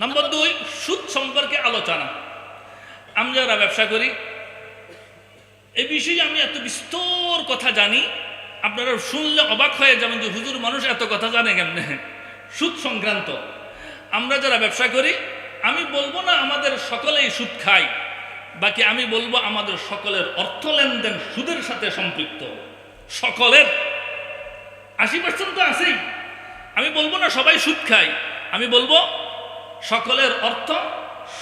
নম্বর দুই সুদ সম্পর্কে আলোচনা। আমি যারা ব্যবসা করি এই বিষয়ে আমি এত বিস্তর কথা জানি, আপনারা শুনলে অবাক হয়ে যাবেন যে হুজুর মানুষ এত কথা জানে কেমনে? সুদ সংক্রান্ত। আমরা যারা ব্যবসা করি, আমি বলব না আমাদের সকলেই সুদ খাই বাকি আমি বলব আমাদের সকলের অর্থ লেনদেন সুদের সাথে সম্পৃক্ত। সকলের। আশি পার্সেন্ট তো আছেই। আমি বলব না সবাই সুদ খায়, আমি বলব সকলের অর্থ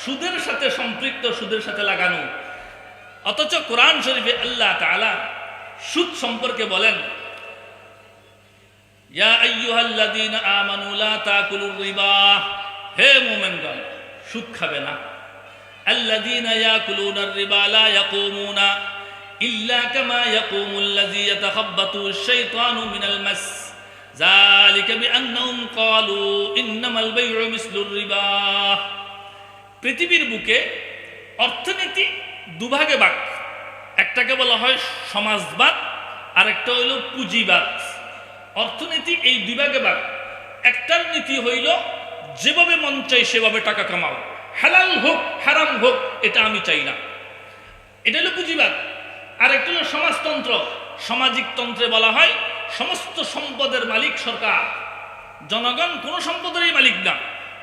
সুদের সাথে সম্পৃক্ত, সুদের সাথে লাগানো। অথচ কোরআন শরীফে আল্লাহ তালা সুদ সম্পর্কে বলেন হে না। ইল্লা কামা ইয়াকুমুল্লাযী ইয়াতাখাব্বাতু আশ-শাইতানু মিনাল মাস যালিকা পৃথিবীর বুকে অর্থনীতি দুভাগে ভাগ। একটাকে বলা হয় সমাজবাদ আর একটা হইল পুঁজিবাদ। অর্থনীতি এই দুই ভাগে। ভাগ একটার নীতি হইল, যেভাবে মন চাই সেভাবে টাকা কামাও। হালাল হোক, হারাম হোক, এটা আমি চাই না। এটা হলো পুঁজিবাদ। আর একটা হলো সমাজতন্ত্র। সামাজিক তন্ত্রে বলা হয় সমস্ত সম্পদের মালিক সরকার। জনগণ কোনো সম্পদেরই মালিক না।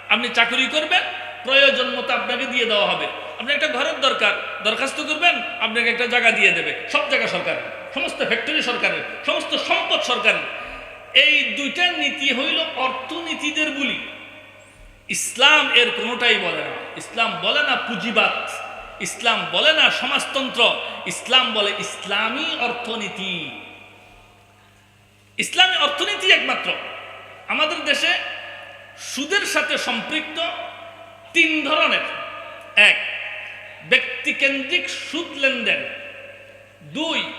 আপনি চাকরি করবেন, প্রয়োজন মতো আপনাকে দিয়ে দেওয়া হবে। আপনি একটা ঘরের দরকার, দরখাস্ত করবেন, আপনাকে একটা জায়গা দিয়ে দেবে। সব জায়গা সরকারের, সমস্ত ফ্যাক্টরি সরকারের, সমস্ত সম্পদ সরকারের। এই দুইটা নীতি হইল অর্থনীতিদের বলি। ইসলাম এর কোনোটাই বলে না। ইসলাম বলে না পুঁজিবাদ। ইসলাম বলে না সমাজতন্ত্র। ইসলাম বলে ইসলামী অর্থনীতি। ইসলামী অর্থনীতি একমাত্র। আমাদের দেশে সুদের সাথে সম্পৃক্ত তিন ধরনের। এক, ব্যক্তিকেন্দ্রিক সুদ লেনদেন। দুই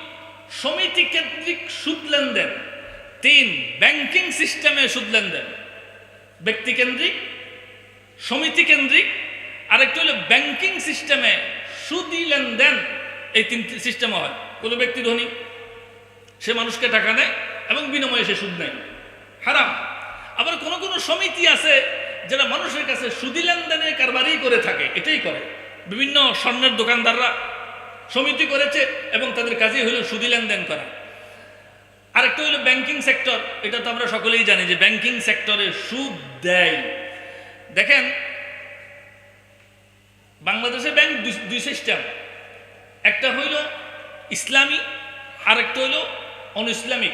সমিতি কেন্দ্রিক সুদ লেনদেন। তিন, ব্যাংকিং সিস্টেমে সুদ লেনদেন। ব্যক্তিকেন্দ্রিক সমিতি কেন্দ্রিক আরেকটা হলো ব্যাংকিং সিস্টেমে সুদি লেনদেন। এই তিনটি সিস্টেম হয়। কোনো ব্যক্তি ধনী, সে মানুষকে টাকা দেয় এবং বিনিময়ে সে সুদ নেয়। হারাম। আবার কোনো কোনো সমিতি আছে যারা মানুষের কাছে সুদি লেনদেনের কারবারই করে থাকে, এটাই করে। বিভিন্ন স্বর্ণের দোকানদাররা সমিতি করেছে এবং তাদের কাজই হলো সুদি লেনদেন করা। আরেকটা হলো ব্যাংকিং সেক্টর এটা তো আমরা সকলেই জানি যে ব্যাংকিং সেক্টরে সুদ দেয়। দেখেন, বাংলাদেশে ব্যাংক দুই- সিস্টেম একটা হইল ইসলামী, আরেকটা হইল on Islamic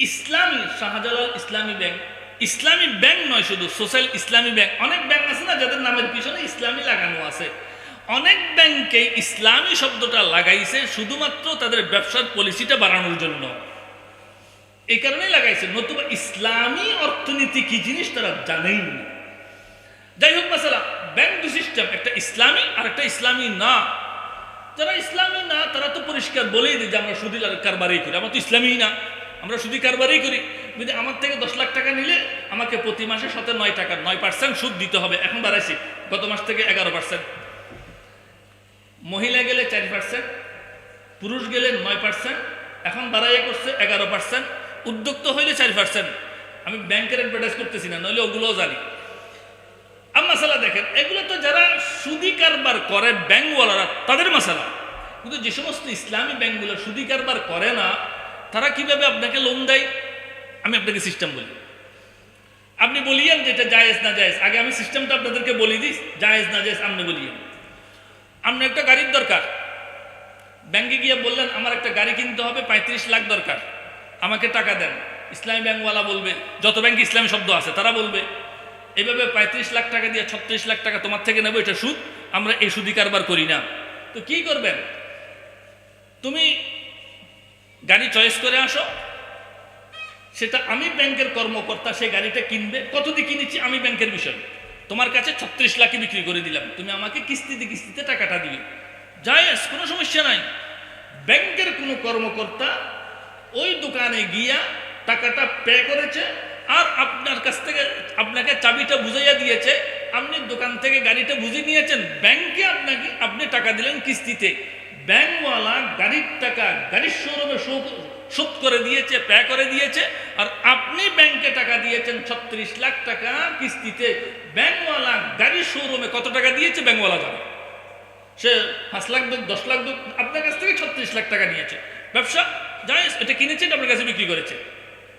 Islami Shahjalal Islami bank Islami bank নয় শুধু, সোশ্যাল ইসলামী ব্যাংক। অনেক ব্যাংক আছে না যাদের নামের পিছনে ইসলামী লাগানো আছে। অনেক ব্যাংকে ইসলামী শব্দটা লাগাইছে শুধুমাত্র তাদের ব্যবসার পলিসিটা বাড়ানোর জন্য। এই কারণেই লাগাইছে। নতুবা ইসলামী অর্থনীতি কি জিনিস তারা জানেই না। যাই হোক মাসালা, ব্যাংক দু সিস্টেম, একটা ইসলামী আর একটা ইসলামী না। যারা ইসলামী না, তারা তো পরিষ্কার বলেই দিই যে আমরা সুদি কারবারই করি। আমরা তো ইসলামী না। আমরা সুদি কারবারই করি। যদি আমার থেকে দশ লাখ টাকা নিলে আমাকে প্রতি মাসে সাথে নয় টাকা, নয় পার্সেন্ট সুদ দিতে হবে। এখন বাড়াইছি, গত মাস থেকে এগারো পার্সেন্ট মহিলা গেলে চার পার্সেন্ট পুরুষ গেলে নয় পার্সেন্ট এখন বাড়াইয়া করছে এগারো পার্সেন্ট উদ্যোক্ত হইলে চার পার্সেন্ট আমি ব্যাংকের অ্যাডভার্টাইজ করতেছি না, নইলে ওগুলোও জানি। আর মাসালা দেখেন, এগুলো তো যারা সুদি কারবার করে ব্যাংকওয়ালারা, তাদের মাসালা কিন্তু যে সমস্ত ইসলামী ব্যাংকগুলো সুদি কারবার করে না তারা কীভাবে আপনাকে লোন দেয়? আমি আপনাকে সিস্টেম বলি। আপনি বলিয়েন যে এটা জায়েজ না জায়েজ। আগে আমি সিস্টেমটা আপনাদেরকে বলি দিই, জায়েজ না জায়েজ আপনি বলিয়েন। আপনার একটা গাড়ির দরকার। ব্যাংকে গিয়ে বললেন, আমার একটা গাড়ি কিনতে হবে, পঁয়ত্রিশ লাখ দরকার। আমাকে টাকা দেন। ইসলামী ব্যাংকওয়ালা বলবে, যত ব্যাংকে ইসলামী শব্দ আছে, তারা বলবে এইভাবে পঁয়ত্রিশ লাখ টাকা দিয়ে ছত্রিশ লাখ টাকা তোমার থেকে নেব, এটা সুদ, আমরা এই সুদি কারবার করি না। তো কি করবেন? তুমি গাড়ি চয়েস করে আসো। সেটা আমি ব্যাংকের কর্মকর্তা সেই গাড়িটা কিনবে। কত দিয়ে কিনেছি আমি ব্যাংকের বিষয়। তোমার কাছে ছত্রিশ লাখে বিক্রি করে দিলাম। তুমি আমাকে কিস্তিতে কিস্তিতে টাকাটা দিবে। জায়েজ কোনো সমস্যা নাই। ব্যাংকের কোনো কর্মকর্তা ওই দোকানে গিয়া টাকাটা পে করেছে আর আপনার কাছ থেকে, আপনাকে চাবিটা বুঝাইয়া দিয়েছে। আপনি দোকান থেকে গাড়িটা বুঝে নিয়েছেন। ব্যাংকে আপনাকে, আপনি টাকা দিলেন কিস্তিতে। ব্যাংকওয়ালা গাড়ির টাকা গাড়ির শোরুমে শোধ করে দিয়েছে, পে করে দিয়েছে, আর আপনি ব্যাংকে টাকা দিয়েছেন ছত্রিশ লাখ টাকা কিস্তিতে। ব্যাংকওয়ালা গাড়ির শোরুমে কত টাকা দিয়েছে ব্যাংকওয়ালা জানে? সে পাঁচ লাখ দুধ দশ লাখ দুধ আপনার কাছ থেকে ছত্রিশ লাখ টাকা নিয়েছে। ব্যবসা, যাই এটা কিনেছে, এটা আপনার কাছে বিক্রি করেছে।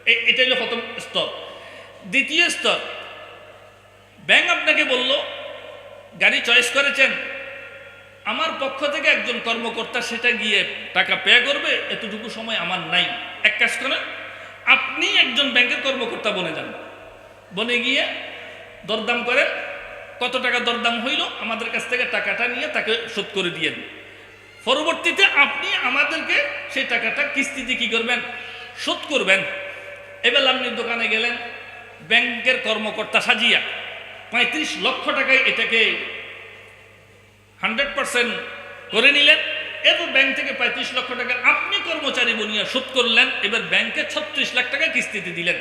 এ- এটা হলো প্রথম স্তর। দ্বিতীয় স্তর, ব্যাংক আপনাকে বলল, গাড়ি চয়েস করেছেন আমার পক্ষ থেকে একজন কর্মকর্তা সেটা গিয়ে টাকা পে করবে, এতটুকু সময় আমার নাই। এক কাজ করেন, আপনি একজন ব্যাংকের কর্মকর্তা বনে যান। বনে গিয়ে দরদাম করেন, কত টাকা দরদাম হইল, আমাদের কাছ থেকে টাকাটা নিয়ে তাকে শোধ করে দিয়েন পরবর্তীতে আপনি আমাদেরকে সেই টাকাটা কিস্তিতে কি করবেন? শোধ করবেন। এবার আপনি দোকানে গেলেন, ব্যাংকের কর্মকর্তা সাজিয়া পঁয়ত্রিশ লক্ষ টাকায় এটাকে হান্ড্রেড পার্সেন্ট করে নিলেন। এরপর ব্যাংক থেকে পঁয়ত্রিশ লক্ষ টাকা আপনি কর্মচারী বনিয়া শোধ করলেন। এবার ব্যাংকে ছত্রিশ লাখ টাকা কিস্তিতে দিলেন।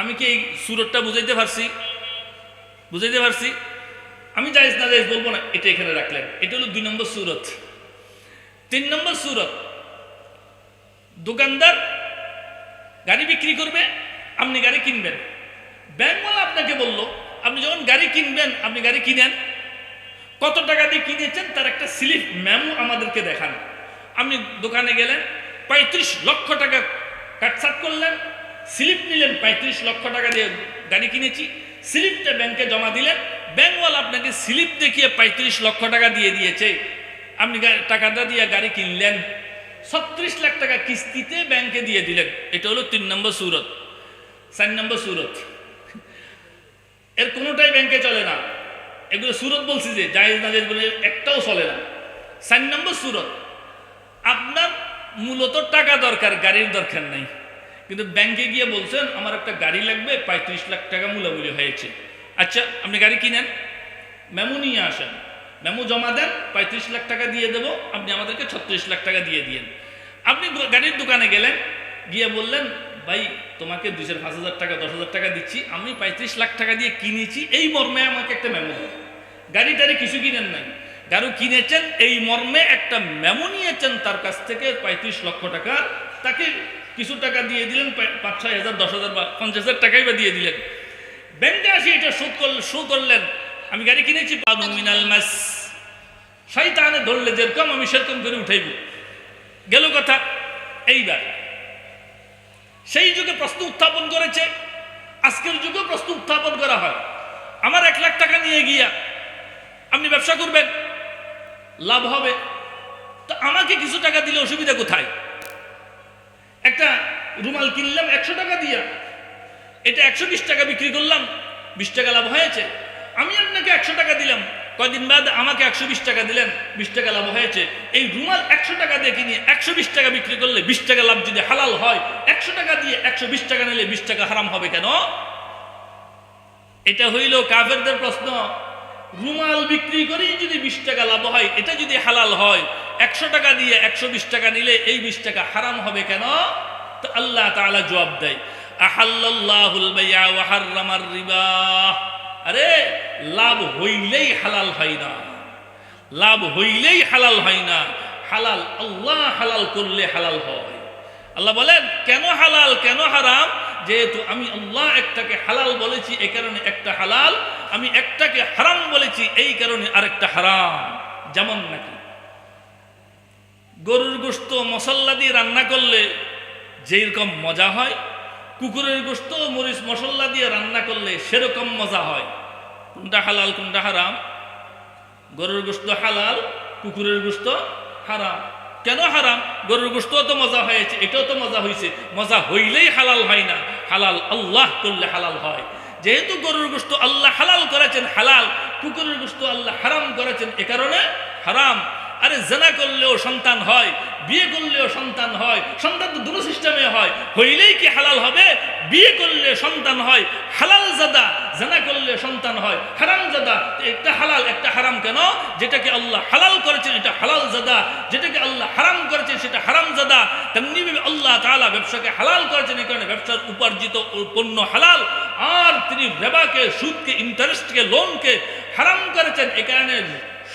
আমি কি এই সুরতটা বুঝাইতে পারছি? বুঝাইতে পারছি? আমি জায়েজ না জায়েজ বলব না, এটা এখানে রাখলেন। এটা হলো দুই নম্বর সুরত। তিন নম্বর সুরত, দোকানদার গাড়ি বিক্রি করবে, আপনি গাড়ি কিনবেন। ব্যাংকওয়ালা আপনাকে বলল, আপনি যখন গাড়ি কিনবেন, আপনি গাড়ি কিনেন কত টাকা দিয়ে কিনেছেন তার একটা স্লিপ ম্যামও আমাদেরকে দেখান। আপনি দোকানে গেলেন, পঁয়ত্রিশ লক্ষ টাকা কাটসাট করলেন, স্লিপ নিলেন, পঁয়ত্রিশ লক্ষ টাকা দিয়ে গাড়ি কিনেছি, স্লিপটা ব্যাংকে জমা দিলেন, ব্যাংকওয়ালা আপনাকে স্লিপ দেখিয়ে পঁয়ত্রিশ লক্ষ টাকা দিয়ে দিয়েছে। আপনি টাকাটা দিয়ে গাড়ি কিনলেন। ছত্রিশ লাখ টাকা কিস্তিতে ব্যাংকে দিয়ে দিলেন। এটা হলো তিন নম্বর সুরত, চার নম্বর সুরত। এর কোনোটাই ব্যাংকে চলে না। এগুলো সুরত বলছি যে, জায়েজ না জায়েজ বলে একটাও চলে না। চার নম্বর সুরত, আপনার মূলত টাকা দরকার, গাড়ির দরকার নাই। কিন্তু ব্যাংকে গিয়ে বলছেন, আমার একটা গাড়ি লাগবে, পঁয়ত্রিশ লাখ টাকা মূলামূলি হয়েছে। আচ্ছা আপনি গাড়ি কিনেন, মেমো নিয়ে আসেন। মেমো জমা দেন, পঁয়ত্রিশ লাখ টাকা দিয়ে দেবো, আপনি আমাদেরকে ছত্রিশ লাখ টাকা দিয়ে দিয়েন। আপনি গাড়ির দোকানে গেলেন, গিয়ে বললেন ভাই, তোমাকে দুই চার পাঁচ হাজার টাকা, দশ হাজার টাকা দিচ্ছি, আমি পঁয়ত্রিশ লাখ টাকা দিয়ে কিনেছি, এই মর্মে আমাকে একটা মেমো গাড়ি টাড়ি কিছু কিনেন নাই। গাড়ি কিনেছেন, এই মর্মে একটা মেমো নিয়েছেন তার কাছ থেকে পঁয়ত্রিশ লক্ষ টাকা। তাকে কিছু টাকা দিয়ে দিলেন পাঁচ, ছয় হাজার, দশ হাজার বা পঞ্চাশ হাজার টাকাই বা দিয়ে দিলেন। ব্যাংকে আসি এটা শোধ করলে শো করলেন। আমি গাড়ি কিনেছি মিনাল মাস। শয়তানে ধরলে যেরকম, আমি সেরকম করে উঠাইব। গেল কথা, এইবার। সেই যুগে প্রশ্ন উত্থাপন করেছে। আজকের যুগে প্রশ্ন উত্থাপন করা হয়। আমার এক লাখ টাকা নিয়ে গিয়া আপনি ব্যবসা করবেন, লাভ হবে। তো আমাকে কিছু টাকা দিলে অসুবিধা কোথায়? একটা রুমাল কিনলাম একশো টাকা দিয়া। এটা একশো বিশ টাকা বিক্রি করলাম, বিশ টাকা লাভ হয়েছে। আমি আপনাকে একশো টাকা দিলাম। কয়দিন বাদ আমাকে একশো বিশ টাকা দিলেন, বিশ টাকা লাভ হয়েছে। এই রুমাল একশো টাকা দিয়ে কিনে একশো বিশ টাকা বিক্রি করলে বিশ টাকা লাভ যদি হালাল হয়, একশো টাকা দিয়ে একশো বিশ টাকা নিলে বিশ টাকা হারাম হবে কেন? এটা হইল কাফেরদের প্রশ্ন। রুমাল বিক্রি করেই যদি বিশ টাকা লাভ হয়, এটা যদি হালাল হয়, একশো টাকা দিয়ে একশো বিশ টাকা নিলে এই বিশ টাকা হারাম হবে কেন? তো আল্লাহ তাআলা জবাব দেয় আহাল্লাহুল বাইয়া আরে, লাভ হইলেই হালাল হয় না। লাভ হইলেই হালাল হয় না। হালাল, আল্লাহ হালাল করলে হালাল হয়। আল্লাহ বলেন, কেন হালাল, কেন হারাম? যেহেতু আমি আল্লাহ একটাকে হালাল বলেছি, এ কারণে একটা হালাল। আমি একটাকে হারাম বলেছি, এই কারণে আরেকটা হারাম। যেমন নাকি? গরুর গোস্ত মশলা দিয়ে রান্না করলে যেরকম মজা হয় কুকুরের গোস্ত মরিচ, মশলা দিয়ে রান্না করলে সেরকম মজা হয়। কোনটা হালাল, কোনটা হারাম? গরুর গোস্ত হালাল, কুকুরের গোস্ত হারাম। কেন হারাম? গরুর গোস্ত তো মজা হয়েছে, এটাও তো মজা হয়েছে মজা হইলেই হালাল হয় না। হালাল আল্লাহ করলে হালাল হয়। যেহেতু গরুর গোস্ত আল্লাহ হালাল করেছেন, হালাল। কুকুরের গোস্ত আল্লাহ হারাম করেছেন, এ কারণে হারাম। আরে জেনা করলেও সন্তান হয়, বিয়ে করলেও সন্তান হয়, সন্তান তো দুটো সিস্টেমে হয়, হইলেই কি হালাল হবে? বিয়ে করলে সন্তান হয়, হালাল জাদা, জেনা করলে সন্তান হয়, হারাম জাদা একটা হালাল, একটা হারাম কেন? যেটাকে আল্লাহ হালাল করেছেন, এটা হালাল জাদা, যেটাকে আল্লাহ হারাম করেছেন, সেটা হারাম জাদা, তেমনি আল্লাহ তাআলা ব্যবসাকে হালাল করেছেন, এই কারণে ব্যবসার উপার্জিত পণ্য হালাল, আর তিনি রেবাকে, সুদকে ইন্টারেস্টকে লোনকে হারাম করেছেন এ কারণে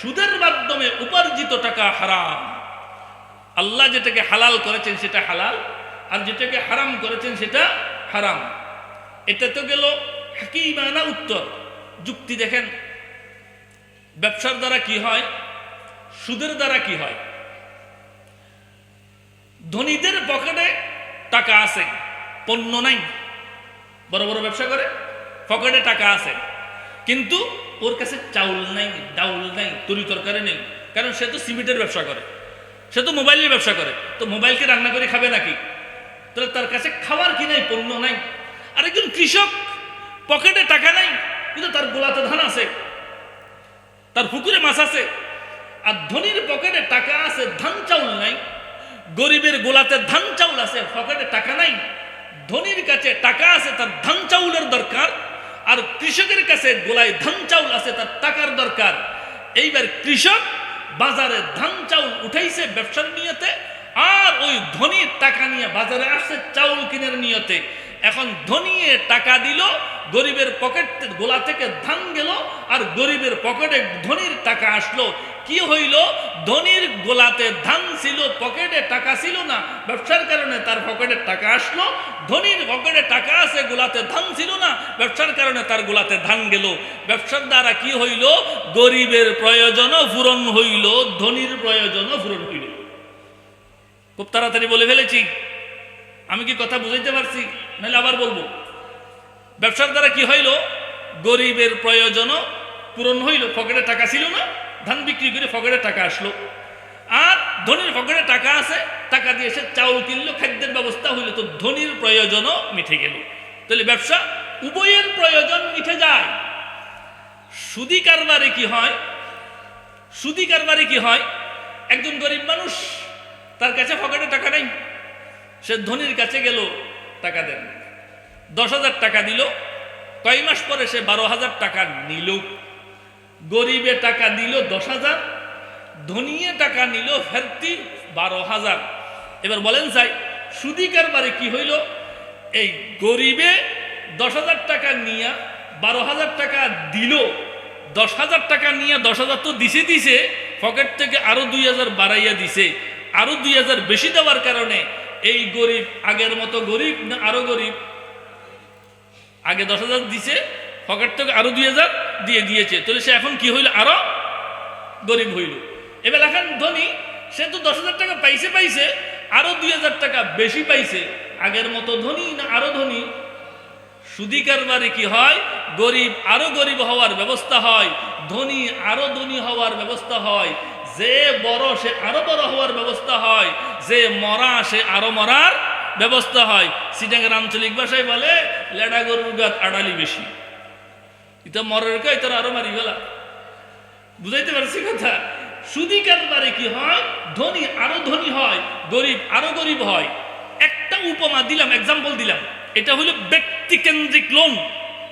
সুদের মাধ্যমে উপার্জিত টাকা হারাম। আল্লাহ যেটাকে হালাল করেছেন সেটা হালাল, আর যেটাকে হারাম করেছেন সেটা হারাম। এটা তো গেল হাকিমানা উত্তর। যুক্তি দেখেন, ব্যবসার দ্বারা কি হয়? সুদের দ্বারা কি হয়? ধনীদের পকেটে টাকা আছে, পণ্য নাই। বড় বড় ব্যবসা করে, পকেটে টাকা আছে। কিন্তু ওর কাছে চাউল নাই, ডাউল নাই তরি তরকারি নেই। কারণ সে তো সিমেন্টের ব্যবসা করে। সে তো মোবাইলের ব্যবসা করে। তো মোবাইলকে রান্না করে খাবে নাকি? তাহলে তার কাছে খাবার কি নাই, পণ্য নাই? আর একজন কৃষক, পকেটে টাকা নাই, কিন্তু তার গোলাতে ধান আছে, তার পুকুরে মাছ আছে, আর ধনীর পকেটে টাকা আছে, ধান চাউল নাই, গরিবের গোলাতে ধান চাউল আছে, পকেটে টাকা নাই, ধনীর কাছে টাকা আছে, তার ধান চাউলের দরকার আর কৃষকের কাছে গোলায় ধান চাউল আছে, তার টাকার দরকার। এইবার কৃষক বাজারে ধান চাউল উঠাইছে ব্যবসার নিয়তে, আর ওই ধনী টাকা নিয়ে বাজারে আসছে চাউল কিনার নিয়তে। এখন ধনীয়ে টাকা দিল, গরিবের পকেট গোলা থেকে ধান গেল, আর গরিবের পকেটে ধনীর টাকা আসলো। কি হইল? ধনীর গোলাতে ধান ছিল, পকেটে টাকা ছিল না। ব্যবসার কারণে তার পকেটে টাকা আসলো। ধনীর পকেটে টাকা আছে, গোলাতে ধান ছিল না। ব্যবসার কারণে তার গোলাতে ধান গেল। ব্যবসার দ্বারা কি হইল? গরিবের প্রয়োজনও পূরণ হইল, ধনীর প্রয়োজনও পূরণ হইল। খুব তাড়াতাড়ি বলে ফেলেছি। আমি কি কথা বুঝাইতে পারছি? নাহলে আবার বলব। ব্যবসার দ্বারা কি হইল? গরিবের প্রয়োজনও পূরণ হইল, পকেটে টাকা ছিল না। ধান বিক্রি করে পকেটে টাকা আসলো। আর ধনীর পকেটে টাকা আছে, টাকা দিয়ে সে চাউল কিনলো, খাদ্যের ব্যবস্থা হইল, তো ধনীর প্রয়োজনও মিঠে গেল। তাহলে ব্যবসা উভয়ের প্রয়োজন মিঠে যায়। সুদি কারবারে কি হয়? সুদি কারবারে কি হয়? একজন গরিব মানুষ, তার কাছে পকেটে টাকা নেই। সে ধনীর কাছে গেল, টাকা দেন। দশ হাজার টাকা দিল। কয় মাস পরে সে বারো হাজার টাকা নিল। গরিবে টাকা দিল দশ হাজার, ধনিয়ে টাকা নিল ফেরতি বারো হাজার। এবার বলেন চাই সুদি কারবারে কি হইল? এই গরিবে দশ হাজার টাকা নিয়ে বারো হাজার টাকা দিল। দশ হাজার টাকা নিয়ে দশ হাজার তো দিছে দিছে, পকেট থেকে আরও দুই হাজার বাড়াইয়া দিছে। আরও দুই হাজার বেশি দেওয়ার কারণে এই গরিব আগের মতো গরিব না আরও গরিব? আগে দশ হাজার দিছে পকেট থেকে আরও দুই হাজার দিয়ে দিয়েছে। তাহলে সে এখন কি হইল? আরও গরিব হইল। এবার এখন ধনী, সে তো দশ হাজার টাকা পাইছে পাইছে, আরও দুই হাজার টাকা বেশি পাইছে। আগের মতো ধনী না আরও ধনী? সুদি কারবারে কি হয়? গরিব আরও গরিব হওয়ার ব্যবস্থা হয়। ধনী আরও ধনী হওয়ার ব্যবস্থা হয়। যে বড় সে আরও বড় হওয়ার ব্যবস্থা হয়। যে মরা সে আরও মরার ব্যবস্থা হয়। সিটাঙ্গের আঞ্চলিক ভাষায় বলে, লেডা গরুর গাত আড়ালি বেশি। এটা মরের কে তারা আরও মারি গেলা। বুঝাইতে পারছি কথা? সুদি কারবারে কি হয়? ধনী আরও ধনী হয়, গরিব আরও গরিব হয়। একটা উপমা দিলাম এক্সাম্পল দিলাম। এটা হলো ব্যক্তিকেন্দ্রিক লোন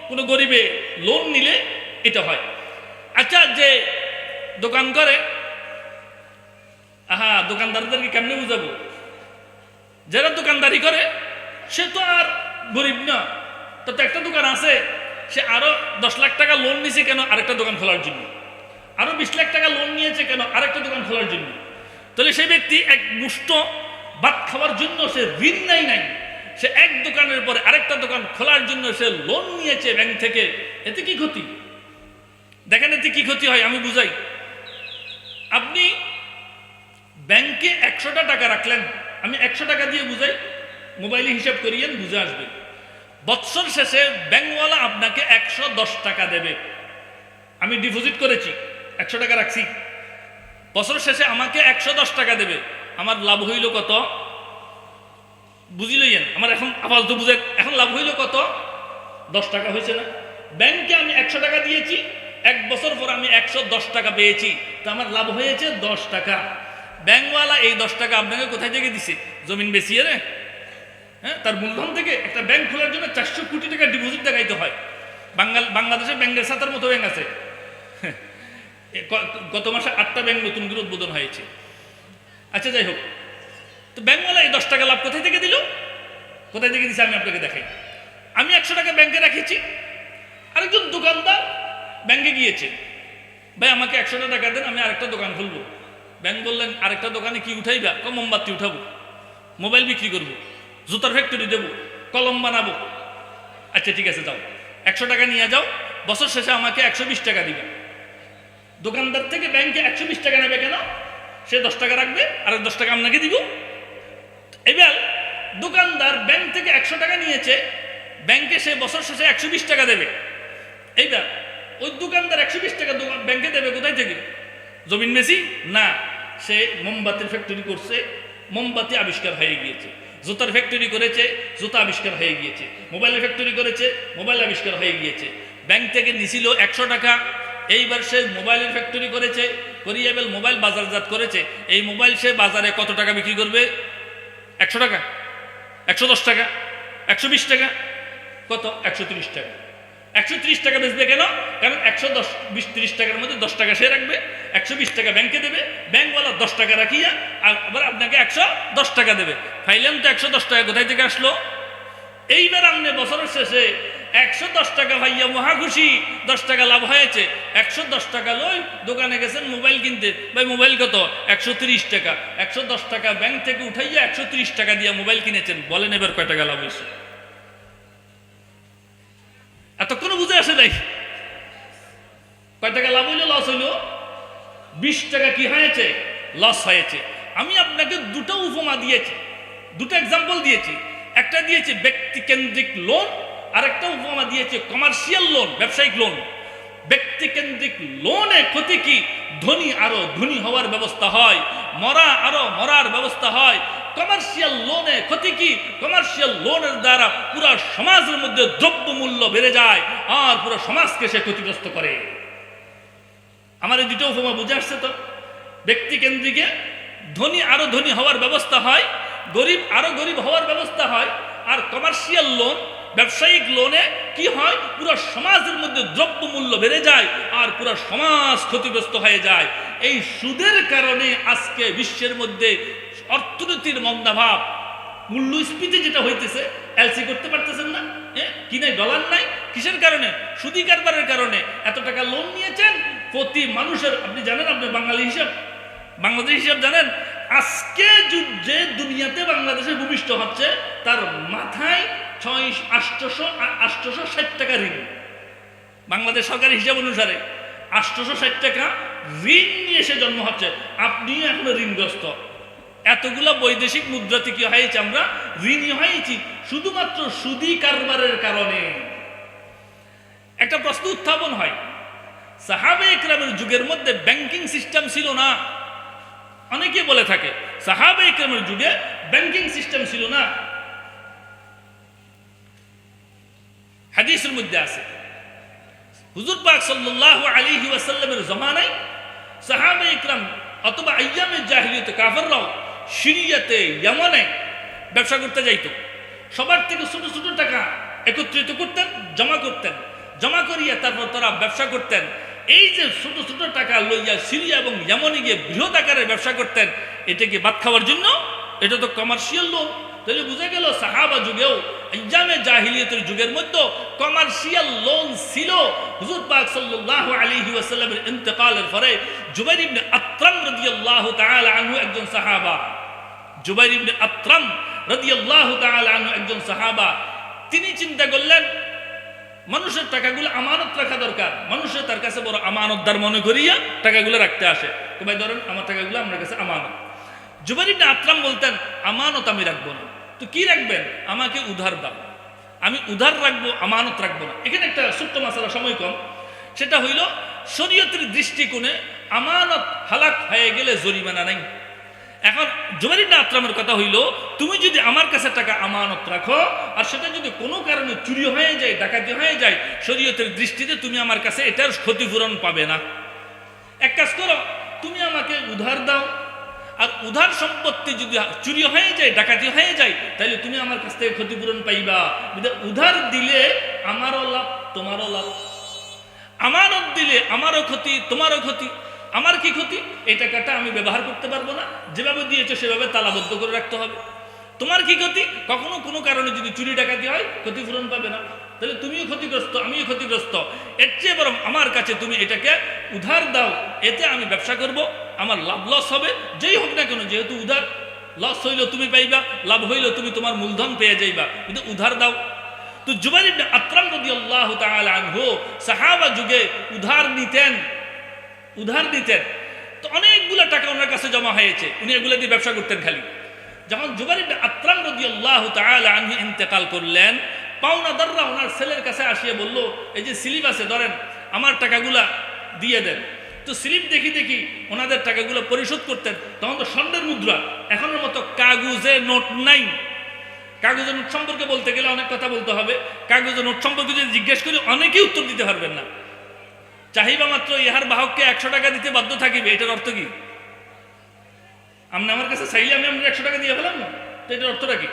কোনো গরিবে লোন নিলে এটা হয়। আচ্ছা যে দোকান করে, আহা, দোকানদারদেরকে কেমনে বুঝাবো? যারা দোকানদারি করে, সে তো আর গরিব না। তো একটা দোকান আছে সে আরও দশ লাখ টাকা লোন নিছে কেন আরেকটা দোকান খোলার জন্য? আরও বিশ লাখ টাকা লোন নিয়েছে কেন আরেকটা দোকান খোলার জন্য? তাহলে সেই ব্যক্তি এক মুষ্ট ভাত খাওয়ার জন্য সে ঋণ নাই নাই। সে এক দোকানের পরে আরেকটা দোকান খোলার জন্য সে লোন নিয়েছে ব্যাংক থেকে। এতে কি ক্ষতি? দেখেন এতে কি ক্ষতি হয়, আমি বুঝাই। আপনি ব্যাংকে একশোটা টাকা রাখলেন, আমি একশো টাকা দিয়ে বুঝাই মোবাইলে হিসাব করিয়েন, বুঝে আসবে। বৎসর শেষে ব্যাংকওয়ালা আপনাকে একশো দশ টাকা দেবে। আমি ডিপোজিট করেছি, একশো টাকা রাখছি। বছর শেষে আমাকে একশো দশ টাকা দেবে। আমার লাভ হইল কত? বুঝিলইয়েন আমার এখন আপাতত বুঝে, এখন লাভ হইল কত? দশ টাকা হয়েছে না। ব্যাংকে আমি একশো টাকা দিয়েছি, এক বছর পর আমি একশো দশ টাকা পেয়েছি। তো আমার লাভ হয়েছে দশ টাকা। ব্যাংকওয়ালা এই দশ টাকা আপনাকে কোথায় থেকে দিছে? জমিন বেচিয়ে রে হ্যাঁ তার মূলধন থেকে একটা ব্যাংক খোলার জন্য চারশো কোটি টাকা ডিপোজিট দেখাইতে হয়। বাঙ্গাল বাংলাদেশে ব্যাংকের সাতার মতো ব্যাংক আছে। গত মাসে আটটা ব্যাংক নতুন করে উদ্বোধন হয়েছে। আচ্ছা যাই হোক। তো ব্যাংকওয়ালা এই দশ টাকা লাভ কোথায় থেকে দিল? কোথায় থেকে দিছে আমি আপনাকে দেখাই। আমি একশো টাকা ব্যাংকে রেখেছি আরেকজন দোকানদার ব্যাংকে গিয়েছে। ভাই, আমাকে একশো টাকা দেন, আমি আরেকটা দোকান খুলবো। ব্যাংক বললেন, আরেকটা দোকানে কি উঠাইবা? মোমবাতি উঠাবো। মোবাইল বিক্রি করব। জুতার ফ্যাক্টরি দেবো, কলম বানাবো। আচ্ছা ঠিক আছে, যাও। একশো টাকা নিয়ে যাও, বছর শেষে আমাকে একশো বিশ টাকা দিবে। দোকানদার থেকে ব্যাংকে একশো বিশ টাকা নেবে কেন? সে দশ টাকা রাখবে আর দশ টাকা আপনাকে দিব। এবার দোকানদার ব্যাংক থেকে একশো টাকা নিয়েছে, ব্যাংকে সে বছর শেষে একশো বিশ টাকা দেবে। এইবার ওই দোকানদার একশো বিশ টাকা ব্যাংকে দেবে কোথায় থেকে? জমিন বেশি না, সে মোমবাতির ফ্যাক্টরি করছে, মোমবাতি আবিষ্কার হয়ে গিয়েছে। জুতার ফ্যাক্টরি করেছে, জুতা আবিষ্কার হয়ে গিয়েছে। মোবাইলের ফ্যাক্টরি করেছে, মোবাইল আবিষ্কার হয়ে গিয়েছে। ব্যাংক থেকে নিছিল একশো টাকা। এইবার সে মোবাইলের ফ্যাক্টরি করেছে, করিয়েবেল মোবাইল বাজারজাত করেছে। এই মোবাইল সে বাজারে কত টাকা বিক্রি করবে? একশো টাকা, একশো দশ টাকা, একশো বিশ টাকা, কত? একশো তিরিশ টাকা। একশো তিরিশ টাকা বেচবে কেন? কারণ একশো দশ, বিশ তিরিশ টাকার মধ্যে দশ টাকা সে রাখবে, একশো বিশ টাকা ব্যাংকে দেবে, ব্যাংকওয়ালা দশ টাকা রাখিয়া আবার আপনাকে একশো দশ টাকা দেবে। ফাইলেন তো একশো দশ টাকা কোথায় থেকে আসলো? এইবার আপনি বছরের শেষে একশো দশ টাকা ভাইয়া মহা খুশি, দশ টাকা লাভ হয়েছে। একশো দশ টাকা লই দোকানে গেছেন মোবাইল কিনতে। ভাই, মোবাইল কত? একশো তিরিশ টাকা। একশো দশ টাকা ব্যাংক থেকে উঠাইয়া একশো তিরিশ টাকা দিয়ে মোবাইল কিনেছেন। বলেন এবার কয় টাকা লাভ হয়েছে? এতক্ষণ বুঝে আসে নাই কয় টাকা লাভ হইল লস হইল? বিশ টাকা কি হয়েছে? লস হয়েছে। আমি আপনাকে দুটো উপমা দিয়েছি, দুটো এক্সাম্পল দিয়েছি। একটা দিয়েছে ব্যক্তি কেন্দ্রিক লোন আর একটা উপমা দিয়েছে কমার্শিয়াল লোন ব্যবসায়িক লোন ব্যক্তি কেন্দ্রিক লোনে ক্ষতি কি? ধনী আরও ধনী হওয়ার ব্যবস্থা হয়, মরা আরও মরার ব্যবস্থা হয়। কমার্শিয়াল লোনে ক্ষতি কি? কমার্শিয়াল লোনের দ্বারা পুরো সমাজের মধ্যে দ্রব্য মূল্য বেড়ে যায়, আর পুরো সমাজকে সে ক্ষতিগ্রস্ত করে। আমার এই দুটো উপমা বুঝে আসছে তো? ব্যক্তি কেন্দ্রিকে ধনী আরও ধনী হওয়ার ব্যবস্থা হয়, গরিব আরও গরিব হওয়ার ব্যবস্থা হয়, আর কমার্শিয়াল লোন ব্যবসায়িক লোনে কি হয়? পুরো সমাজের মধ্যে দ্রব্য মূল্য বেড়ে যায়, আর পুরো সমাজ ক্ষতিগ্রস্ত হয়ে যায়। এই সুদের কারণে আজকে বিশ্বের মধ্যে অর্থনীতির মন্দাভাব মূল্যস্ফীতি যেটা হইতেছে এলসি করতে পারতেছেন না হ্যাঁ কি নাই ডলার নাই? কিসের কারণে? সুদি কারবারের কারণে। এত টাকা লোন নিয়েছেন, প্রতি মানুষের, আপনি জানেন আপনি বাঙালি হিসাব? বাংলাদেশ হিসাব জানেন? আজকে যু- যে দুনিয়াতে বাংলাদেশে ভূমিষ্ঠ হচ্ছে, তার মাথায় ছয় আষ্টশো আষ্টশো ষাট টাকা ঋণ। বাংলাদেশ সরকারি হিসাব অনুসারে আষ্টশো ষাট টাকা ঋণ নিয়ে সে জন্ম হচ্ছে। আপনি এখনও ঋণগ্রস্ত। এতগুলা বৈদেশিক মুদ্রাতে কি হয়েছে, আমরা ঋণী হয়েছি। শুধুমাত্র সুদি কারবারের কারণে। একটা প্রশ্ন উত্থাপন হয়। সাহাবে ইকরামের যুগের মধ্যে ব্যাংকিং সিস্টেম ছিল না। অনেকে বলে থাকে, সাহাবে ইকরামের যুগে ব্যাংকিং সিস্টেম ছিল না। হাদিসের মধ্যে আছে। হুজুর পাক সাল্লাল্লাহু আলাইহি ওয়াসাল্লামের জমানায় সাহাবে ইকরাম অথবা আইয়ামে জাহিলিয়তে কাফেররাও সিরিয়াতে, ইয়ামানে ব্যবসা করতে যাইতো। সবার থেকে ছোট ছোট টাকা একত্রিত করতেন, জমা করতেন। জমা করিয়া তারপর তারা ব্যবসা করতেন। এই যে ছোট ছোট টাকা লইয়া সিরিয়া এবং ইয়ামনে গিয়ে বৃহৎ আকারে ব্যবসা করতেন, এটা কি ভাত খাওয়ার জন্য? এটা তো কমার্শিয়াল লোন তাহলে বুঝে গেল সাহাবা যুগেও ইজামে জাহিলিয়তের যুগের মধ্যে কমার্শিয়াল লোন ছিল। হুজুর পাক সাল্লাল্লাহু আলাইহি ওয়াসাল্লামের ইন্তেকালের পরে জুবাইর ইবনে আত্রাম রাদিয়াল্লাহু তাআলা আনহু একজন সাহাবা। জুবাইর ইবনে আত্রাম রাদিয়াল্লাহু তাআলা আনহু একজন সাহাবা, তিনি চিন্তা করলেন, মানুষের টাকাগুলো আমানত রাখা দরকার। মানুষের তার কাছে বড় আমানতদার মনে করিয়া টাকাগুলো রাখতে আসে। তো ভাই ধরেন, আমার টাকাগুলো আমার কাছে আমানত। জুবাইর ইবনে আত্রাম বলতেন, আমানত আমি রাখব না। তো কি রাখবেন? আমাকে উধার দাও। আমি উধার রাখব, আমানত রাখব না। এখানে একটা ছোট্ট মাসালা সময় কম। সেটা হইল, শরীয়তের দৃষ্টিকোণে আমানত হালাক হয়ে গেলে জরিমানা নাই। এখন জুবারিবনে আত্রামের কথা হইল, তুমি যদি আমার কাছে টাকা আমানত রাখো, আর সেটা যদি কোনো কারণে চুরি হয়ে যায়, ডাকাতি হয়ে যায়, শরীয়তের দৃষ্টিতে তুমি আমার কাছে এটার ক্ষতিপূরণ পাবে না। এক কাজ করো, তুমি আমাকে উধার দাও, আর উধার সম্পত্তি যদি চুরি হয়ে যায়, ডাকাতি হয়ে যায় তাহলে তুমি আমার কাছ থেকে ক্ষতিপূরণ পাইবা। উধার দিলে আমারও লাভ, তোমারও লাভ। আমানত দিলে আমারও ক্ষতি, তোমারও ক্ষতি। আমার কি ক্ষতি? এই টাকাটা আমি ব্যবহার করতে পারব না। যেভাবে দিয়েছ, সেভাবে তালাবদ্ধ করে রাখতে হবে। তোমার কি ক্ষতি? কখনো কোনো কারণে যদি চুরি ডাকাতি হয়, ক্ষতিপূরণ পাবে না। তাহলে তুমিও ক্ষতিগ্রস্ত, আমিও ক্ষতিগ্রস্ত। এর চেয়ে বরং আমার কাছে তুমি এটাকে উধার দাও। এতে আমি ব্যবসা করব, আমার লাভ লস হবে। যেই হোক না কেন, যেহেতু উধার লস হইল তুমি পাইবা, লাভ হইল তুমি তোমার মূলধন পেয়ে যাইবা। কিন্তু উধার দাও। তো জুবাইর আত্রাম রাদিয়াল্লাহু তাআলা আনহু সাহাবা যুগে উধার নিতেন। উধার দিতেন। তো অনেকগুলো টাকা ওনার কাছে জমা হয়েছে। উনি এগুলো দিয়ে ব্যবসা করতেন খালি। যখন জুবার ইবনে আত্রাম রাদিয়াল্লাহু তাআলা আনহু ইন্তেকাল করলেন পাওনাদাররা ওনার ছেলের কাছে আসিয়ে বলল, এই যে স্লিপ আছে, ধরেন, আমার টাকাগুলা দিয়ে দেন। তো স্লিপ দেখি দেখি ওনাদের টাকাগুলো পরিশোধ করতেন। তখন তো স্বর্ণের মুদ্রা। এখনের মতো কাগজে নোট নাই। কাগজের নোট সম্পর্কে বলতে গেলে অনেক কথা বলতে হবে। কাগজের নোট সম্পর্কে যদি জিজ্ঞেস করি, অনেকেই উত্তর দিতে পারবেন না। চাহিবা মাত্র ইহার বাহককে একশো টাকা দিতে বাধ্য থাকিবে, এটার অর্থ কি? আমি আমার কাছে চাইলে আমি আপনার একশো টাকা দিয়ে ফেলাম না? তো এটার অর্থটা কি?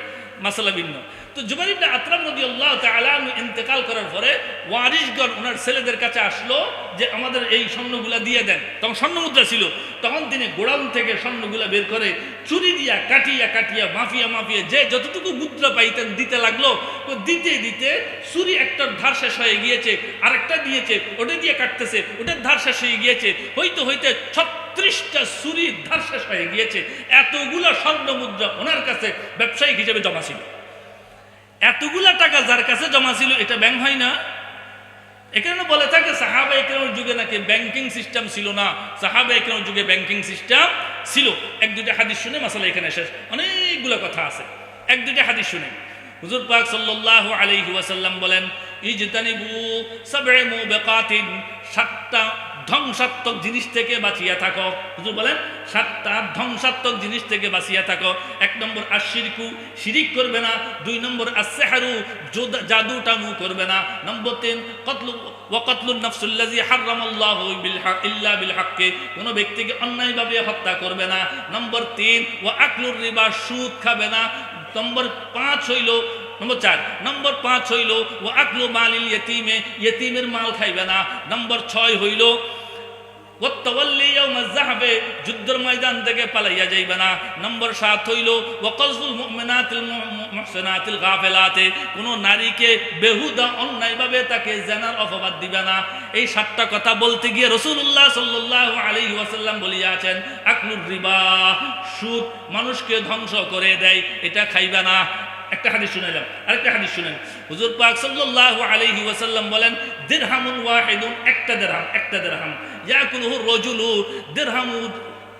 মাসালা ভিন্ন। তো জুবাইর ইবনে আতরাম রাদিয়াল্লাহু তাআলা ইন্তেকাল করার পরে ওয়ারিশগণ ওনার ছেলেদের কাছে আসলো যে আমাদের এই স্বর্ণগুলা দিয়ে দেন। তখন স্বর্ণ মুদ্রা ছিল। তখন তিনি গোডাউন থেকে স্বর্ণগুলা বের করে চুরি দিয়া, কাটিয়া কাটিয়া, মাফিয়া মাফিয়া, যে যতটুকু মুদ্রা পাইতেন দিতে লাগল। তো দিতে দিতে চুরি একটার ধার শেষ হয়ে গিয়েছে, আরেকটা দিয়েছে, ওটা দিয়ে কাটতেছে, ওটার ধার শেষ হয়ে গিয়েছে। হইতে হইতে ছত্রিশটা চুরির ধার শেষ হয়ে গিয়েছে। এতগুলো স্বর্ণ মুদ্রা ওনার কাছে ব্যবসায়িক হিসেবে জমা ছিল। এতগুলা টাকা যার কাছে জমা ছিল, এটা ব্যাংক হয় না। এখানে বলে থাকে, সাহাবা একরামের যুগে নাকি ব্যাংকিং সিস্টেম ছিল না। সাহাবা একরামের যুগে ব্যাংকিং সিস্টেম ছিল। এক, দুইটা হাদিস শুনে মাসালা এখানে শেষ। অনেকগুলো কথা আছে। এক, দুইটা হাদিস শুনে। হুজুর পাক সাল্লাল্লাহু আলাইহি ওয়াসাল্লাম বলেন, ইজতানিবু সাব'আ মুবিকাতিন সাতটা ধ্বংসাত্মক জিনিস থেকে বাঁচিয়া থাকো। হুজুর বলেন, সাতটা ধ্বংসাত্মক জিনিস থেকে বাঁচিয়া থাকো। এক নম্বর আশিরকু শিরিক করবে না। দুই নম্বর আসসাহারু, জাদু টামু করবে না। নম্বর তিন, কতলু, ওয়াকতলুন নফসুল্লাজি হারামাল্লাহু ইল্লা বিল হককে, কোনো ব্যক্তিকে অন্যায়ভাবে হত্যা করবে না। নম্বর তিন ও আকলুর রিবা, সুদ খাবে না। নম্বর পাঁচ হইল নম্বর চার, নম্বর পাঁচ হইল ও আকলু মালিল ইয়েতিমে ইয়েতিমের মাল খাইবে না নম্বর ছয় হইল যুদ্ধের ময়দান থেকে পালাইয়া যাইবে না নম্বর সাত হইল মুমিনাতিল মুহসিনাতিল গাফিলাতে কোন নারীকে বেহুদা, অন্যায়ভাবে তাকে জানার অপবাদ দিবে না। এই সাতটা কথা বলতে গিয়ে রাসূলুল্লাহ সাল্লাল্লাহু আলাইহি ওয়াসাল্লাম বলিয়াছেন আকলুর রিবা সুদ মানুষকে ধ্বংস করে দেয়, এটা খাইবে না। একটা হাদিস শুনাইলাম, আরেকটা হাদিস শুনেন হুজুর পাক সাল্লাল্লাহু আলাইহি ওয়াসাল্লাম বলেন, দিরহামুন ওয়াহিদুন, একটা দিরহাম একটা দিরহাম। ইয়াকুলুহু রাজুলু, দিরহামু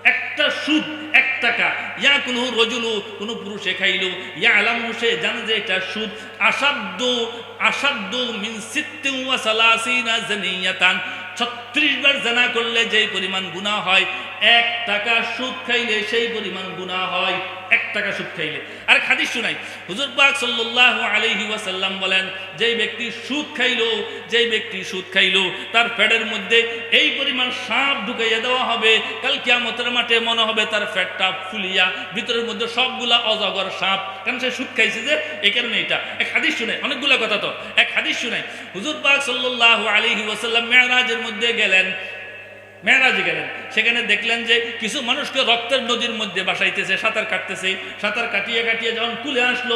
একটা সুদ, এক টাকা। ইয়াকুলুহু রাজুলু, কোন পুরুষে খাইলো। ইয়ালামু, সে জানে যে এটা সুদ। আসাদ্দ আসাদ্দ মিন সিত্তিন ওয়া সালাসিনা জানিয়াতান। ছত্রিশ বার জানা করলে যেই পরিমাণ গুনাহ হয় এক টাকা সুদ খাইলে সেই পরিমাণ গুনাহ হয়, এক টাকা সুদ খাইলে। আর হাদিস শুনাই। হুজুর পাক সাল্লাল্লাহু আলাইহি ওয়াসাল্লাম বলেন, যেই ব্যক্তি সুদ খাইলো, যেই ব্যক্তি সুদ খাইলো, তার পেটের মধ্যে এই পরিমাণ সাপ ঢুকাইয়া দেওয়া হবে। কাল কিয়ামতের মাঠে মনে হবে তার পেটটা ফুলিয়া, ভিতরের মধ্যে সবগুলা অজগর সাপ। কারণ সে সুদ খাইছে যে, এই কারণে এটা। এক হাদিস শুনাই, অনেকগুলো কথা তো। এক হাদিস শুনাই। হুজুর পাক সাল্লাল্লাহু আলাইহি ওয়াসাল্লাম মেরাজের মধ্যে গেলেন। মেয়েরাজে গেলেন। সেখানে দেখলেন যে কিছু মানুষকে রক্তের নদীর মধ্যে বাসাইতেছে, সাঁতার কাটতেছে। সাঁতার কাটিয়ে কাটিয়ে যখন তুলে আসলো,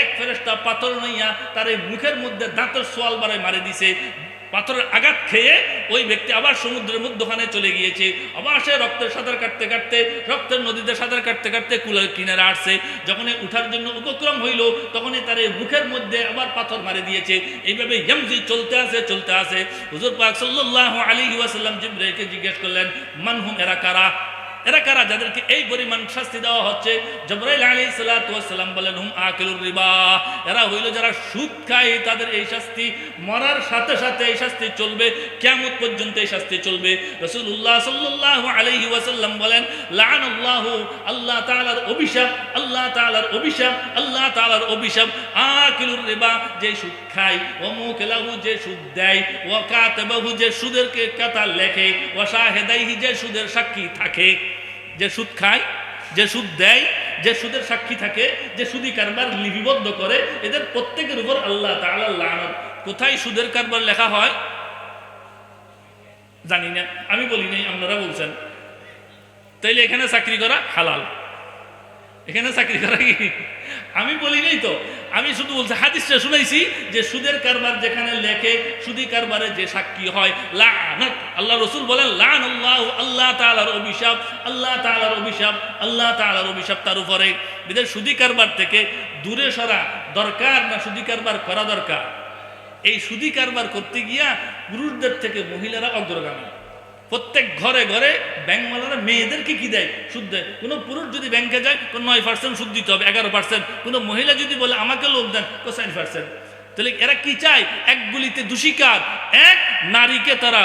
এক ফেরেস্তা পাথর নইয়া তার এই মুখের মধ্যে দাঁতের সোয়াল বাড়ায় মারে দিছে। পাথরের আঘাত খেয়ে ওই ব্যক্তি আবার সমুদ্রের মধ্যখানে চলে গিয়েছে। আবার সে রক্তের সাঁতার কাটতে কাটতে, রক্তের নদীতে সাঁতার কাটতে কাটতে কুলের কিনারে আসছে। যখনই উঠার জন্য উপক্রম হইল, তখনই তার মুখের মধ্যে আবার পাথর মারে দিয়েছে। এইভাবে ইয়ামজি চলতে আসে চলতে আসে হুজুর পাক সাল্লাল্লাহু আলাইহি ওয়াসাল্লাম জিব্রাইলকে জিজ্ঞেস করলেন মানহুম এরা কারা? এরা কারা? যাদেরকে এই পরিমাণ শাস্তি দেওয়া হচ্ছে। জবরাইল আলী সালাম বলেন, হুম, আকিলুর রিবা। এরা হইল যারা সুদ খায়, তাদের এই শাস্তি মরার সাথে সাথে এই শাস্তি চলবে। কেমন পর্যন্ত এই শাস্তি চলবে। রসুল্লাহ সাল্লাহ আলহি ওয়াসাল্লাম বলেন লান আল্লাহ আল্লাহ তালার অভিশাপ, আল্লাহ তালার অভিশাপ, আল্লাহ তালার অভিশাপ। আকিলুর রিবা যে সুদ খায় ও মুকেলাহু যে সুদ দেয় ও কাতবাহু যে সুদেরকে কাতা লেখে ও শাহেদাইহি যে সুদের সাক্ষী থাকে। যে সুদ খায়, যে সুদ দেয়, যে সুদের সাক্ষী থাকে, যে সুদি কারবার লিপিবদ্ধ করে, এদের প্রত্যেকের উপর আল্লাহ কোথায় সুদের কারবার লেখা হয়? জানি না, আমি বলি নাই, আপনারা বলছেন। তাইলে এখানে চাকরি করা হালাল। এখানে চাকরি করা কি? আমি বলি নাই তো। আমি শুধু বলছি, হাদিসটা শুনেছি যে সুদের কারবার যেখানে লেখে, সুদি কারবারে যে সাক্ষী হয়, লানত। আল্লাহ রসুল বলেন লান আল্লাহ আল্লাহ তালার অভিশাপ, আল্লাহ তালার অভিশাপ, আল্লাহ তালার অভিশাপ তার উপরে। বিদের সুদি কারবার থেকে দূরে সরা দরকার না, সুদি কারবার করা দরকার? এই সুদি কারবার করতে গিয়া পুরুষদের থেকে মহিলারা অগ্রগামী। প্রত্যেক ঘরে ঘরে ব্যাংকওয়ালারা মেয়েদেরকে কি দেয়? সুদ দেয়। কোনো পুরুষ যদি ব্যাংকে যায়, কোনো নয় পার্সেন্ট সুদ দিতে হবে, এগারো পার্সেন্ট কোনো মহিলা যদি বলে, আমাকে লোক দেন, তো সাইন পার্সেন্ট তাহলে এরা কি চায়? এক গুলিতে দূষিকার। এক নারীকে তারা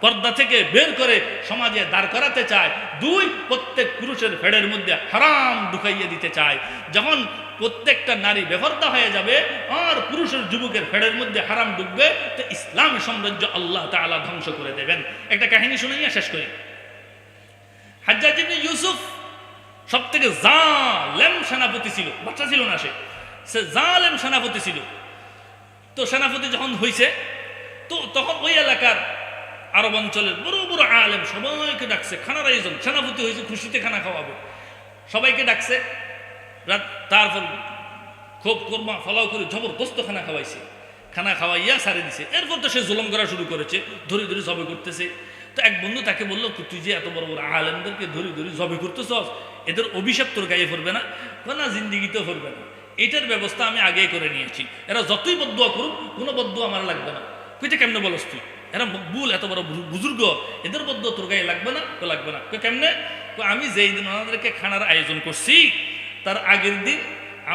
পর্দা থেকে বের করে সমাজে দাঁড় করাতে চায়। দুই, প্রত্যেক পুরুষের ফেডের মধ্যে হারাম ঢুকাইয়ে দিতে চায়। যখন প্রত্যেকটা নারী বেফর্দা হয়ে যাবে, আর পুরুষের যুবকের ফেডের মধ্যে হারাম ডুববে, তো ইসলাম সাম্রাজ্য আল্লাহ তাআলা ধ্বংস করে দেবেন। একটা কাহিনী শুনাইয়া শেষ করি। হাজ্জাজ ইউসুফ সব থেকে জালেম সেনাপতি ছিল, বাচ্চা ছিল না সে। সে জালেম সেনাপতি ছিল। তো সেনাপতি যখন হয়েছে তো তখন ওই এলাকার আরব অঞ্চলের বড় বড় আলেম সবাইকে ডাকছে, খানার আয়োজন, সেনাপতি হয়েছে খুশিতে খানা খাওয়াবে। সবাইকে ডাকছে। রাত তারপর খুব কোরমা ফলাও করে জবরদস্ত খানা খাওয়াইছে। খানা খাওয়াইয়া সারে দিছে। এরপর তো সে জুলম করা শুরু করেছে, ধরে ধরে জবে করতেছে। তো এক বন্ধু তাকে বলল তুই যে এত বড় বড় আলেমদেরকে ধরে ধরে জবে করতেছ এদের অভিশাপ তোর গায়ে পড়বে না? না জিন্দিগিতে পড়বে না। এটার ব্যবস্থা আমি আগেই করে নিয়েছি। এরা যতই বদুয়া করুক, কোনো বদুয়া আমার লাগবে না। তুইটা কেমনে বলস তুই? এরা মকবুল, এত বড় বুজুর্গ, এদের বদুয়া তোর গায়ে লাগবে না? তো লাগবে না। কেমনে? আমি যেই দিন ওনাদেরকে খানার আয়োজন করছি তার আগের দিন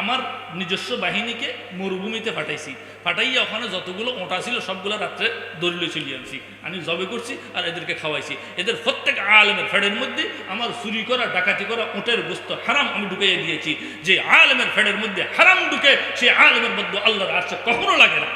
আমার নিজস্ব বাহিনীকে মরুভূমিতে পাঠাইছি ফাটাইয়া ওখানে যতগুলো ওটা ছিল, সবগুলো রাত্রে দরিলে চলিয়ে আনছি। আমি জবে করছি আর এদেরকে খাওয়াইছি। এদের প্রত্যেক আলমের ফেডের মধ্যে আমার চুরি করা, ডাকাতি করা ওটের বস্তু হারাম আমি ঢুকাইয়ে দিয়েছি। যে আলমের ফেডের মধ্যে হারাম ঢুকে, সে আলমের মধ্যে আল্লাহর আসছে কখনো লাগে না।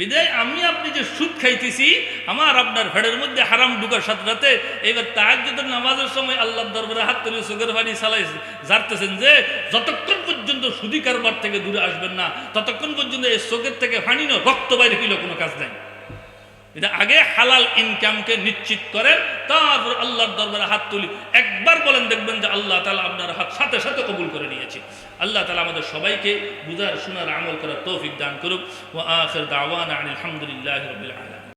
বিদায়, আমি আপনি যে সুদ খাইতেছি, আমার আপনার ভেড়ের মধ্যে হারাম ঢুকার সাথে সাথে এবার তাহাজ্জুদের নামাজের সময় আল্লাহর দরবারে হাত তুলে চোখের পানি চালাই জারতেছেন যে, যতক্ষণ পর্যন্ত সুদি কারবার থেকে দূরে আসবেন না, ততক্ষণ পর্যন্ত এই চোখের থেকে ফানি না রক্ত বাইরে হইলে কোনো কাজ নাই। এটা আগে হালাল ইনকামকে নিশ্চিত করেন, তারপর আল্লাহর দরবারে হাত তুলি। একবার বলেন, দেখবেন যে আল্লাহ তালা আপনার হাত সাথে সাথে কবুল করে নিয়েছে। আল্লাহ তালা আমাদের সবাইকে বুঝার, শোনার, আমল করার তৌফিক দান করুক। ও আখের দাওয়ান আলহামদুলিল্লাহ রবিল